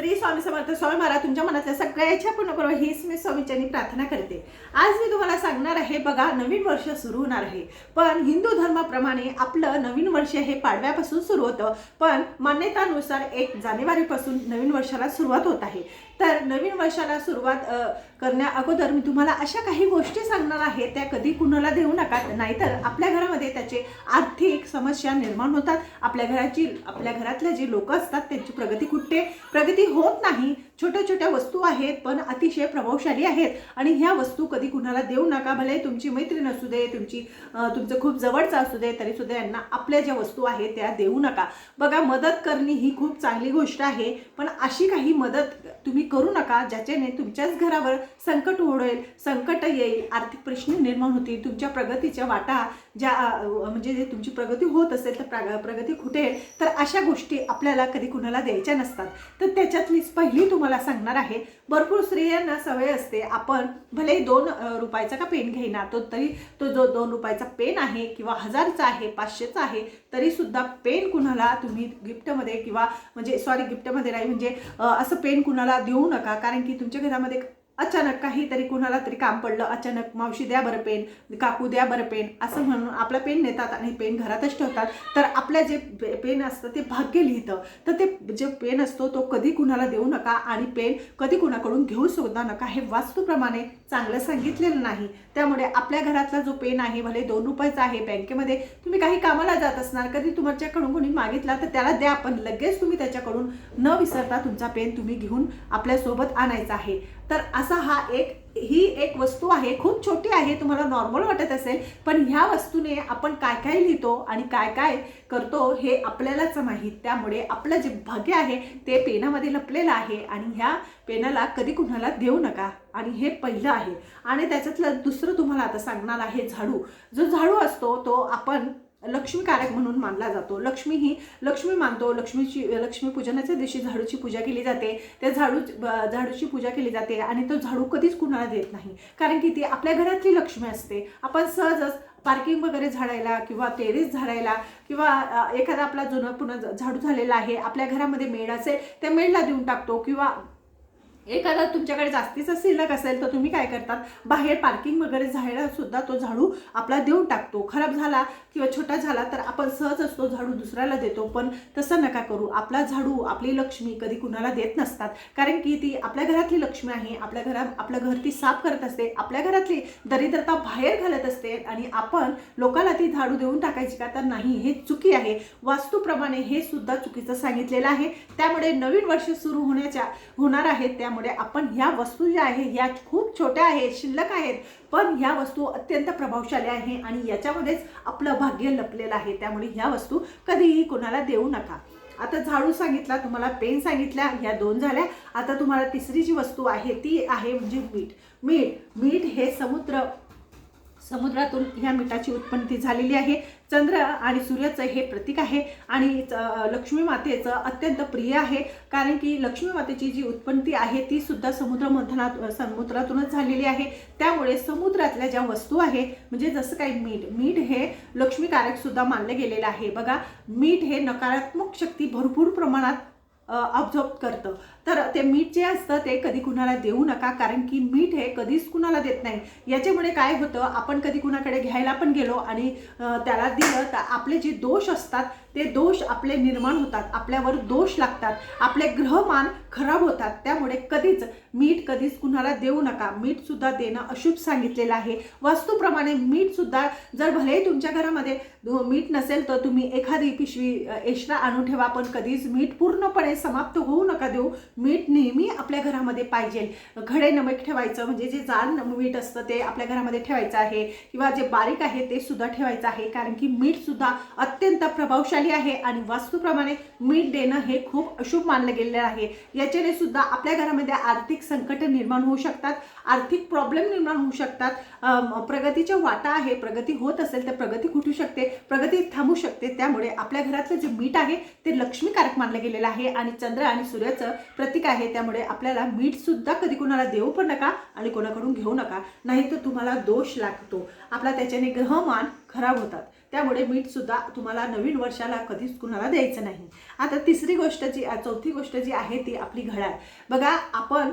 श्री स्वामी समर्थ स्वामी महाराज तुमच्या मनातल्या सगळ्या इच्छा पूर्ण करो हीच मी स्वामीच्यांनी प्रार्थना करते. आज मी तुम्हाला सांगणार आहे बघा नवीन वर्ष सुरू होणार आहे. पण हिंदू धर्माप्रमाणे आपलं नवीन वर्ष हे पाडव्यापासून सुरू होतं. पण मान्यतानुसार एक जानेवारीपासून नवीन वर्षाला सुरुवात होत आहे. तर नवीन वर्षाला सुरुवात करण्या अगोदर मी तुम्हाला अशा काही गोष्टी सांगणार आहे त्या कधी कुणाला देऊ नका नाहीतर आपल्या घरामध्ये त्याचे आर्थिक समस्या निर्माण होतात. आपल्या घराची आपल्या घरातले जे लोक असतात त्यांची प्रगती कुठे? प्रगती होत नाही. छोट्या छोट्या वस्तू आहेत पण अतिशय प्रभावशाली आहेत. आणि ह्या वस्तू कधी कुणाला देऊ नका भले तुमची मैत्रीण असू दे तुमची तुमचं खूप जवळचं असू दे तरी सुद्धा यांना आपल्या ज्या वस्तू आहेत त्या देऊ नका. बघा मदत करणे ही खूप चांगली गोष्ट आहे पण अशी काही मदत तुम्ही करू नका ज्याच्याने तुमच्याच घरावर संकट ओढेल संकट येईल आर्थिक प्रश्न निर्माण होतील तुमच्या प्रगतीच्या वाटा ज्या म्हणजे जे तुमची प्रगती होत असेल तर प्रग प्रगती खुटेल. तर अशा गोष्टी आपल्याला कधी कुणाला द्यायच्या नसतात. तर त्याच्यातलीच पहिली तुम्हाला सांगणार आहे. भरपूर स्त्रियांना सवय असते. आपण भले दोन रुपयाचा का पेन घेईना तो तरी तो जो दोन रुपयाचा पेन आहे किंवा हजारचा आहे पाचशेचा आहे तरी सुद्धा पेन कुणाला तुम्ही गिफ्टमध्ये किंवा म्हणजे सॉरी गिफ्टमध्ये नाही म्हणजे असं पेन कुणाला देऊ नका. कारण की तुमच्या घरामध्ये अचानक काहीतरी कुणाला तरी काम पडलं अचानक मावशी द्या बरं पेन काकू द्या बरं पेन असं म्हणून आपला पेन नेतात आणि पेन घरातच ठेवतात. तर आपल्या जे पेन असतं ते भाग्य लिहितं. तर ते जे पेन असतो तो कधी कुणाला देऊ नका आणि पेन कधी कुणाकडून घेऊ सुद्धा नका हे वास्तूप्रमाणे चांगलं सांगितलेलं नाही. त्यामुळे आपल्या घरातला जो पेन आहे भले दोन रुपयाचा आहे बँकेमध्ये तुम्ही काही कामाला जात असणार कधी तुमच्याकडून कोणी मागितला तर त्याला द्या पण लगेच तुम्ही त्याच्याकडून न विसरता तुमचा पेन तुम्ही घेऊन आपल्यासोबत आणायचा आहे. तर असं हा एक ही एक वस्तू आहे खूप छोटी आहे तुम्हाला नॉर्मल वाटत असेल पण ह्या वस्तूने आपण काय काय लिहितो आणि काय काय करतो हे आपल्यालाच माहीत. त्यामुळे आपलं जे भाग्य आहे ते पेनामध्ये लपलेलं आहे आणि ह्या पेनाला कधी कुणाला देऊ नका. आणि हे पहिलं आहे. आणि त्याच्यातलं दुसरं तुम्हाला आता सांगणार आहे झाडू. जो झाडू असतो तो आपण लक्ष्मीकारक म्हणून मानला जातो. लक्ष्मी ही लक्ष्मी मानतो लक्ष्मीची लक्ष्मी पूजनाच्या दिवशी झाडूची पूजा केली जाते. त्या झाडू झाडूची पूजा केली जाते आणि तो झाडू कधीच कुणाला देत नाही. कारण की ती आपल्या घरातली लक्ष्मी असते. आपण सहजच पार्किंग वगैरे झाडायला किंवा टेरेस झाडायला किंवा एखादा आपला जुनं पुन्हा झाडू झालेला आहे आपल्या घरामध्ये मेड असेल त्या मेडला देऊन टाकतो किंवा एखादा तुमच्याकडे जास्तीचा शिल्लक असेल तर तुम्ही काय करतात बाहेर पार्किंग वगैरे झाडायला सुद्धा तो झाडू आपला देऊन टाकतो. खराब झाला किंवा छोटा झाला तर आपण सहज असतो झाडू दुसऱ्याला देतो. पण तसं नका करू. आपला झाडू आपली लक्ष्मी कधी कुणाला देत नसतात. कारण की ती आपल्या घरातली लक्ष्मी आहे. आपल्या घरात आपलं घर ती साफ करत असते. आपल्या घरातली दरिद्रता बाहेर घालत असते. आणि आपण लोकांना ती झाडू देऊन टाकायची का? तर नाही. हे चुकी आहे. वास्तूप्रमाणे हे सुद्धा चुकीचं सांगितलेलं आहे. त्यामुळे नवीन वर्ष सुरू होण्याच्या होणार आहे. त्यामुळे आपण ह्या वस्तू ज्या आहे ह्या खूप छोट्या आहेत शिल्लक आहेत पण ह्या वस्तू अत्यंत प्रभावशाली आहे आणि याच्यामध्येच आपलं भाग्य लपलेलं आहे. त्यामुळे ह्या वस्तू कधीही कोणाला देऊ नका. आता झाडू सांगितला तुम्हाला पेन सांगितल्या ह्या दोन झाल्या. आता तुम्हाला तिसरी जी वस्तू आहे ती आहे म्हणजे मीठ. मीठ मीठ हे समुद्र समुद्रातून ह्या मिठाची उत्पत्ती झालेली आहे. चंद्र आणि सूर्याचं हे प्रतीक आहे आणि च- लक्ष्मी मातेचं अत्यंत प्रिय आहे. कारण की लक्ष्मी मातेची जी उत्पत्ती आहे ती सुद्धा समुद्रमंथनात समुद्रातूनच झालेली आहे. त्यामुळे समुद्रातल्या ज्या वस्तू आहे म्हणजे जसं काही मीठ मीठ हे लक्ष्मीकारक सुद्धा मानलं गेलेलं आहे. बघा मीठ हे नकारात्मक शक्ती भरपूर प्रमाणात ऑब्झॉर्ब करतं. तर ते मीठ जे असतं ते कधी कुणाला देऊ नका कारण की मीठ हे कधीच कुणाला देत नाही. याच्यामुळे काय होतं आपण कधी कुणाकडे घ्यायला पण गेलो आणि त्याला दिलं तर आपले जे दोष असतात ते दोष आपले निर्माण होतात आपल्यावर दोष लागतात आपले ग्रहमान खराब होतात. त्यामुळे कधीच मीठ कधीच कुणाला देऊ नका. मीठ सुद्धा देणं अशुभ सांगितलेलं आहे. वास्तूप्रमाणे मीठ सुद्धा जर भलेही तुमच्या घरामध्ये मीठ नसेल तर तुम्ही एखादी पिशवी एक्स्ट्रा आणून ठेवा पण कधीच मीठ पूर्णपणे समाप्त होऊ नका देऊ. मीठ नेहमी आपल्या घरामध्ये पाहिजे. घडे नमक ठेवायचं म्हणजे जे जाड मीठ असतं ते आपल्या घरामध्ये ठेवायचं आहे किंवा जे बारीक आहे ते सुद्धा ठेवायचं आहे. कारण की मीठसुद्धा अत्यंत प्रभावशाली आहे आणि वास्तूप्रमाणे मीठ देणं हे खूप अशुभ मानलं गेलेलं आहे. याच्याने सुद्धा आपल्या घरामध्ये आर्थिक संकट निर्माण होऊ शकतात आर्थिक प्रॉब्लेम निर्माण होऊ शकतात. प्रगतीच्या वाटा आहे प्रगती होत असेल तर प्रगती कुठू शकते प्रगती थांबू शकते. त्यामुळे आपल्या घरातलं जे मीठ आहे ते लक्ष्मीकारक मानलं गेलेलं आहे आणि चंद्र आणि सूर्याचं प्रतीक आहे त्यामुळे आपल्याला मीठसुद्धा कधी कोणाला देऊ पण नका आणि कोणाकडून घेऊ नका. नाही तर तुम्हाला दोष लागतो. आपला त्याच्याने ग्रहमान खराब होतात. त्यामुळे मीठसुद्धा तुम्हाला नवीन वर्षाला कधीच कुणाला द्यायचं नाही. आता तिसरी गोष्ट जी चौथी गोष्ट जी आहे ती आपली घड्याळ. बघा आपण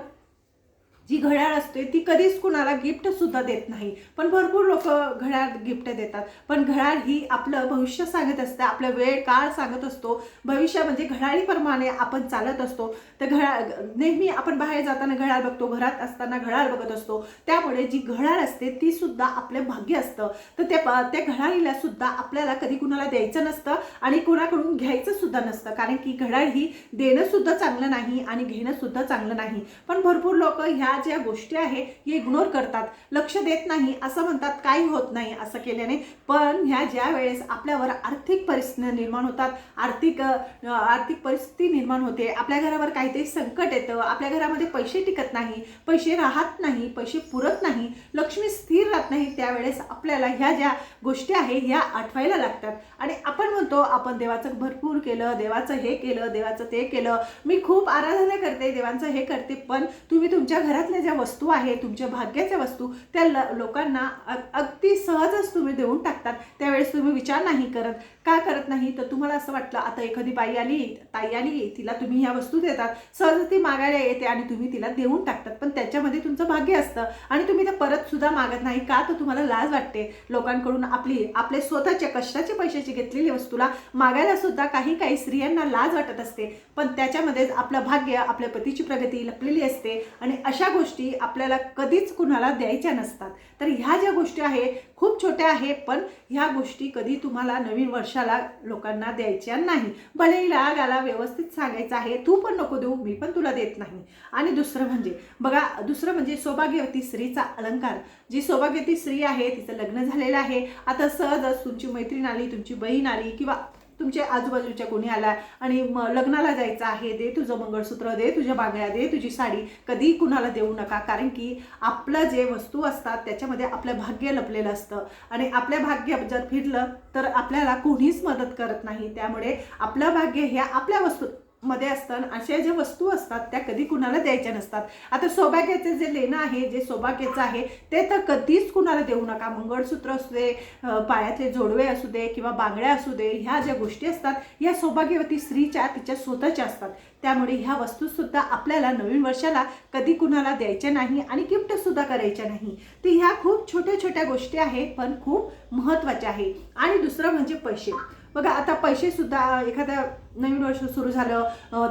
जी घड्याळ असते ती कधीच कुणाला गिफ्ट सुद्धा देत नाही. पण भरपूर लोक घड्याळ गिफ्ट देतात. पण घड्याळ ही आपलं भविष्य सांगत असतं आपलं वेळ काळ सांगत असतो. भविष्य म्हणजे घड्याळीप्रमाणे आपण चालत असतो. तर घड्याळ नेहमी आपण बाहेर जाताना घड्याळ बघतो घरात असताना घड्याळ बघत असतो. त्यामुळे जी घड्याळ असते ती सुद्धा आपलं भाग्य असतं. तर त्या त्या घड्याळीला सुद्धा आपल्याला कधी कुणाला द्यायचं नसतं आणि कोणाकडून घ्यायचं सुद्धा नसतं. कारण की घड्याळ ही देणं सुद्धा चांगलं नाही आणि घेणं सुद्धा चांगलं नाही. पण भरपूर लोक ह्या ज्या गोष्टी आहे हे इग्नोर करतात. लक्ष देत नाही असं म्हणतात काही होत नाही असं केल्याने. पण ह्या ज्या वेळेस आपल्यावर आर्थिक परिस्थिती निर्माण होतात आर्थिक आर्थिक परिस्थिती निर्माण होते आपल्या घरावर काहीतरी संकट येतं आपल्या घरामध्ये पैसे टिकत नाही पैसे राहत नाही पैसे पुरत नाही लक्ष्मी स्थिर राहत नाही त्यावेळेस आपल्याला ह्या ज्या गोष्टी आहे ह्या आठवायला लागतात. आणि आपण म्हणतो आपण देवाचं भरपूर केलं देवाचं हे केलं देवाचं ते केलं. मी खूप आराधना करते देवांचं हे करते पण तुम्ही तुमच्या घरात घरातल्या ज्या वस्तू आहेत तुमच्या भाग्याच्या वस्तू त्या ल लोकांना अगदी सहजच तुम्ही देऊन टाकतात. त्यावेळेस तुम्ही विचार नाही करत. का करत नाही? तर तुम्हाला असं वाटलं आता एखादी बाई आली ताई आली तिला तुम्ही ह्या वस्तू देतात. सहज ती मागायला येते आणि तुम्ही तिला देऊन टाकतात. पण त्याच्यामध्ये तुमचं भाग्य असतं आणि तुम्ही ते परत सुद्धा मागत नाही. का? तर तुम्हाला लाज वाटते. लोकांकडून आपली आपले स्वतःच्या कष्टाचे पैशाची घेतलेली वस्तूला मागायला सुद्धा काही काही स्त्रियांना लाज वाटत असते. पण त्याच्यामध्ये आपलं भाग्य आपल्या पतीची प्रगती लपलेली असते. आणि अशा गोष्टी आपल्याला कधीच कुणाला द्यायच्या नसतात. तर ह्या ज्या गोष्टी आहे खूप छोट्या आहे पण ह्या गोष्टी कधी तुम्हाला नवीन वर्षाला लोकांना द्यायच्या नाही. भलेही राग आला व्यवस्थित सांगायचं आहे तू पण नको देऊ मी पण तुला देत नाही. आणि दुसरं म्हणजे बघा दुसरं म्हणजे सौभाग्यवती स्त्रीचा अलंकार. जी सौभाग्यवती स्त्री आहे तिचं लग्न झालेलं आहे. आता सहजच तुमची मैत्रीण आली तुमची बहीण आली किंवा तुमच्या आजूबाजूच्या कोणी आला आणि लग्नाला जायचं आहे दे तुझं मंगळसूत्र दे तुझ्या बांगड्या दे तुझी साडी कधी कुणाला देऊ नका. कारण की आपलं जे वस्तू असतात त्याच्यामध्ये आपलं भाग्य लपलेलं असतं. आणि आपल्या भाग्य जर फिरलं तर आपल्याला कोणीच मदत करत नाही. त्यामुळे आपलं भाग्य ह्या आपल्या वस्तू मध्ये असतात अशा ज्या वस्तू असतात त्या कधी कुणाला द्यायच्या नसतात. आता सौभाग्याचे जे लेणं आहे जे सौभाग्याचं आहे ते तर कधीच कुणाला देऊ नका. मंगळसूत्र असू दे पायातले जोडवे असू दे किंवा बांगड्या असू दे ह्या ज्या गोष्टी असतात या सौभाग्यवती स्त्रीच्या तिच्या स्वतःच्या असतात. त्यामुळे ह्या वस्तूसुद्धा आपल्याला नवीन वर्षाला कधी कुणाला द्यायच्या नाही आणि गिफ्टसुद्धा करायच्या नाही. तर ह्या खूप छोट्या छोट्या गोष्टी आहेत पण खूप महत्त्वाच्या आहे आणि दुसरं म्हणजे पैसे. बघा आता पैसेसुद्धा एखाद्या नवीन वर्ष सुरू झालं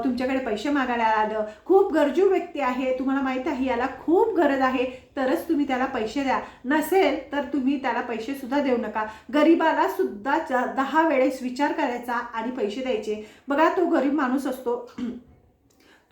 तुमच्याकडे पैसे मागायला आलं खूप गरजू व्यक्ती आहे तुम्हाला माहीत आहे याला खूप गरज आहे तरच तुम्ही त्याला पैसे द्या. नसेल तर तुम्ही त्याला पैसे सुद्धा देऊ नका. गरीबाला सुद्धा दहा वेळेस विचार करायचा आणि पैसे द्यायचे. बघा तो गरीब माणूस असतो.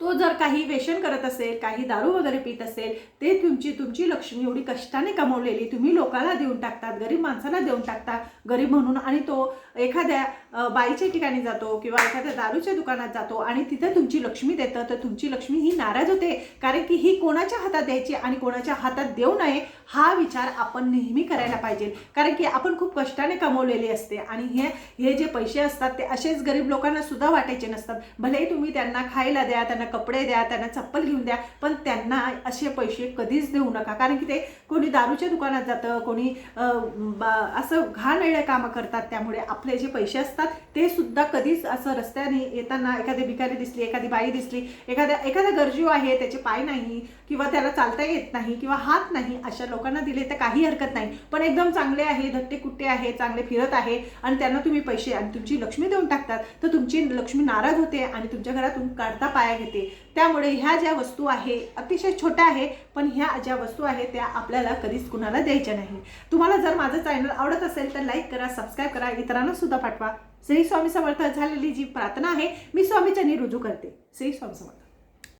तो जर काही वेशन करत असेल काही दारू वगैरे पित असेल ते तुमची तुमची लक्ष्मी एवढी कष्टाने कमवलेली तुम्ही लोकांना देऊन टाकतात गरीब माणसाला देऊन टाकता गरीब म्हणून आणि तो एखाद्या बाईच्या ठिकाणी जातो किंवा एखाद्या दारूच्या दुकानात जातो आणि तिथे तुमची लक्ष्मी देतं तर तुमची लक्ष्मी ही नाराज होते कारण की ही कोणाच्या हातात द्यायची आणि कोणाच्या हातात देऊ नये हा विचार आपण नेहमी करायला पाहिजे. कारण की आपण खूप कष्टाने कमवलेली असते आणि हे हे जे पैसे असतात ते असेच गरीब लोकांना सुद्धा वाटायचे नसतात. भलेही तुम्ही त्यांना खायला द्या त्यांना कपडे द्या त्यांना चप्पल घेऊन द्या पण त्यांना असे पैसे कधीच देऊ नका. कारण की ते कोणी दारूच्या दुकानात जातं कोणी असं घाण असं घाणेरड्या कामं करतात. त्यामुळे आपले जे पैसे असतात ते सुद्धा कधीच असं रस्त्याने येताना एखादी भिकारी दिसली एखादी बाई दिसली एखाद्या एखादा गरजू आहे त्याचे पाय नाही किंवा त्याला चालता येत नाही किंवा हात नाही अशा लोकांना दिले तर काही हरकत नाही. पण एकदम चांगले आहे धट्टे कुट्टे आहे चांगले फिरत आहे आणि त्यांना तुम्ही पैसे आणि तुमची लक्ष्मी देऊन टाकतात तर तुमची लक्ष्मी नाराज होते आणि तुमच्या घरातून काढता पाया घेते. त्यामुळे ह्या ज्या वस्तू आहे अतिशय छोट्या आहे पण ह्या ज्या वस्तू आहे त्या आपल्याला कधीच कुणाला द्यायच्या नाही तुम्हाला जर माझं चॅनल आवडत असेल तर लाईक करा सबस्क्राईब करा इतरांना सुद्धा पाठवा. श्री स्वामी समर्थ झालेली जी प्रार्थना आहे मी स्वामीच्या रुजू करते. श्री स्वामी समर्थ.